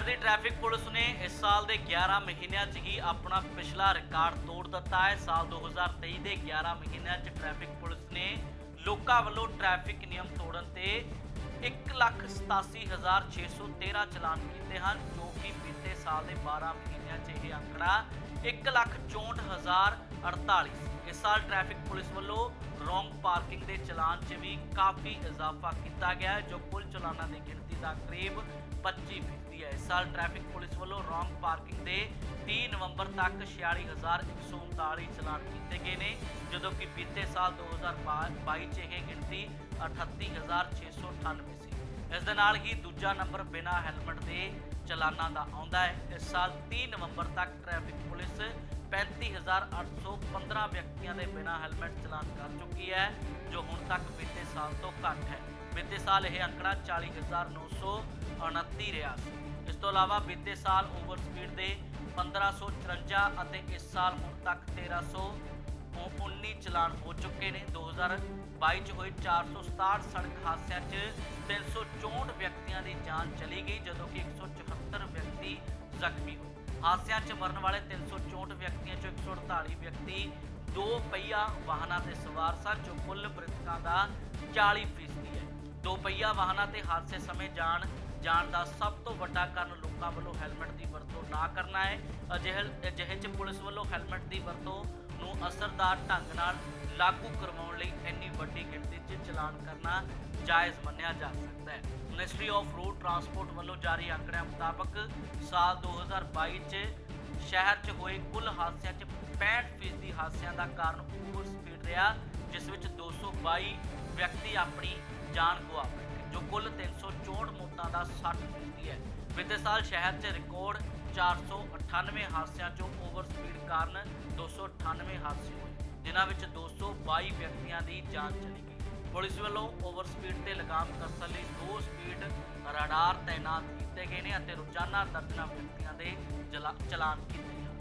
ਸ਼ਹਿਰ ਦੀ traffic police ਨੇ ਇਸ ਸਾਲ ਦੇ 11 ਮਹੀਨਿਆਂ 'ਚ ਹੀ ਆਪਣਾ ਪਿਛਲਾ ਰਿਕਾਰਡ ਤੋੜ ਦਿੱਤਾ ਹੈ। ਸਾਲ 2023 ਦੇ 11 ਮਹੀਨਿਆਂ 'ਚ ਟ੍ਰੈਫਿਕ ਪੁਲਿਸ ਨੇ ਲੋਕਾਂ ਵੱਲੋਂ ਟ੍ਰੈਫਿਕ ਨਿਯਮ ਤੋੜਨ ਤੇ 187613 ਚਲਾਨ ਕੀਤੇ ਹਨ, ਜੋ ਕਿ ਬੀਤੇ ਸਾਲ ਦੇ 12 ਮਹੀਨੇ 'ਚ ਇਹ ਅੰਕੜਾ 164048 ਸੀ। ਇਸ ਸਾਲ ਟ੍ਰੈਫਿਕ ਪੁਲਿਸ ਵੱਲੋਂ ਰੋਂਗ ਪਾਰਕਿੰਗ ਦੇ ਚਲਾਨ 'ਚ ਵੀ ਕਾਫੀ ਇਜ਼ਾਫਾ ਕੀਤਾ ਗਿਆ ਹੈ, ਜੋ ਕੁੱਲ ਚਲਾਨਾਂ ਦੀ ਗਿਣਤੀ ਦਾ ਕਰੀਬ 25 ਫੀਸਦੀ ਹੈ। ਇਸ ਸਾਲ ਟ੍ਰੈਫਿਕ ਪੁਲਿਸ ਵੱਲੋਂ ਰੋਂਗ ਪਾਰਕਿੰਗ ਦੇ 30 ਨਵੰਬਰ ਤੱਕ 46139 ਚਲਾਨ ਕੀਤੇ ਗਏ ਨੇ, ਜਦੋਂ ਕਿ ਬੀਤੇ ਸਾਲ 2022 'ਚ ਇਹ ਗਿਣਤੀ 38698 ਸੀ। ਇਸ ਦੇ ਨਾਲ ਹੀ ਦੂਜਾ ਨੰਬਰ ਬਿਨਾ ਹੈਲਮਟ ਦੇ ਚਲਾਨਾਂ ਦਾ ਆਉਂਦਾ ਹੈ। ਇਸ ਸਾਲ 30 ਨਵੰਬਰ ਤੱਕ ਟ੍ਰੈਫਿਕ ਪੁਲਿਸ 35815 ਵਿਅਕਤੀਆਂ ਦੇ ਬਿਨਾ ਹੈਲਮਟ ਚਲਾਨ ਕਰ ਚੁੱਕੀ ਹੈ, ਜੋ ਹੁਣ ਤੱਕ ਬੀਤੇ ਸਾਲ ਤੋਂ ਘੱਟ ਹੈ। ਬੀਤੇ ਸਾਲ ਇਹ ਅੰਕੜਾ 40929 ਰਿਹਾ ਸੀ। ਇਸ ਤੋਂ ਇਲਾਵਾ ਬੀਤੇ ਸਾਲ ਓਵਰ ਸਪੀਡ ਦੇ 1554 ਅਤੇ ਇਸ ਸਾਲ ਹੁਣ ਤੱਕ 1300 ਉਹ 19 ਚਲਾਨ ਹੋ ਚੁੱਕੇ ਨੇ। 2022 ਚ ਹੋਏ 467 ਸੜਕ ਹਾਦਸਿਆਂ 'ਚ 364 ਵਿਅਕਤੀਆਂ ਦੀ ਜਾਨ ਚਲੀ ਗਈ, ਜਦੋਂ ਕਿ 174 ਵਿਅਕਤੀ ਜ਼ਖਮੀ ਹੋਏ। ਹਾਦਸਿਆਂ 'ਚ ਮਰਨ ਵਾਲੇ 364 ਵਿਅਕਤੀਆਂ 'ਚੋਂ 148 ਵਿਅਕਤੀ ਦੋ ਪਹੀਆ ਵਾਹਨਾਂ ਤੇ ਸਵਾਰ ਸਨ, ਜੋ ਕੁੱਲ ਮ੍ਰਿਤਕਾਂ ਦਾ 40 ਫੀਸਦੀ ਹੈ। ਦੋ ਪਹੀਆ ਵਾਹਨਾਂ ਤੇ ਹਾਦਸੇ ਸਮੇਂ ਜਾਣ ਜਾਣ ਦਾ ਸਭ ਤੋਂ ਵੱਡਾ ਕਾਰਨ ਲੋਕਾਂ ਵੱਲੋਂ ਹੈਲਮਟ ਦੀ ਵਰਤੋਂ ਨਾ ਕਰਨਾ ਹੈ। ਅਜਿਹੇ ਅਜਿਹੇ 'ਚ ਪੁਲਿਸ ਵੱਲੋਂ ਹੈਲਮਟ ਦੀ ਵਰਤੋਂ ਅਸਰਦਾਰ ਢੰਗ ਨਾਲ ਲਾਗੂ ਕਰਵਾਉਣ ਲਈ ਇੰਨੀ ਵੱਡੀ ਗਿਣਤੀ 'ਚ ਚਲਾਨ ਕਰਨਾ ਜਾਇਜ਼ ਮੰਨਿਆ ਜਾ ਸਕਦਾ ਹੈ। ਮਿਨਿਸਟਰੀ ਆਫ ਰੋਡ ਟਰਾਂਸਪੋਰਟ ਵੱਲੋਂ ਜਾਰੀ ਅੰਕੜਿਆਂ ਮੁਤਾਬਕ ਸਾਲ 2022 'ਚ ਸ਼ਹਿਰ 'ਚ ਹੋਏ ਕੁੱਲ ਹਾਦਸਿਆਂ 'ਚ 65% ਫੀਸਦੀ ਹਾਦਸਿਆਂ ਦਾ ਕਾਰਨ ਓਵਰ ਸਪੀਡ ਰਿਹਾ, ਜਿਸ ਵਿੱਚ 222 ਵਿਅਕਤੀ ਆਪਣੀ ਜਾਨ ਗਵਾ ਬੈਠੇ ਜੋ ਕੁੱਲ 364 ਮੌਤਾਂ ਦਾ 60% ਹੈ। ਬੀਤੇ ਸਾਲ ਸ਼ਹਿਰ 'ਚ ਰਿਕਾਰਡ 498 ਹਾਦਸਿਆਂ 'ਚੋਂ ਓਵਰ ਸਪੀਡ ਕਾਰਨ 298 ਹਾਦਸੇ ਹੋਏ, ਜਿਨ੍ਹਾਂ ਵਿੱਚ 222 ਵਿਅਕਤੀਆਂ ਦੀ ਜਾਨ ਚਲੀ ਗਈ। ਪੁਲਿਸ ਵੱਲੋਂ ਓਵਰ ਸਪੀਡ ਤੇ ਲਗਾਮ ਕਸਣ ਲਈ ਦੋ ਸਪੀਡ ਰਡਾਰ ਤਾਇਨਾਤ ਕੀਤੇ ਗਏ ਨੇ ਅਤੇ ਰੋਜ਼ਾਨਾ ਦਰਜਨਾਂ ਵਿਅਕਤੀਆਂ ਦੇ ਜਲਾ- ਚਲਾਨ ਕੀਤੇ ਜਾਂਦੇ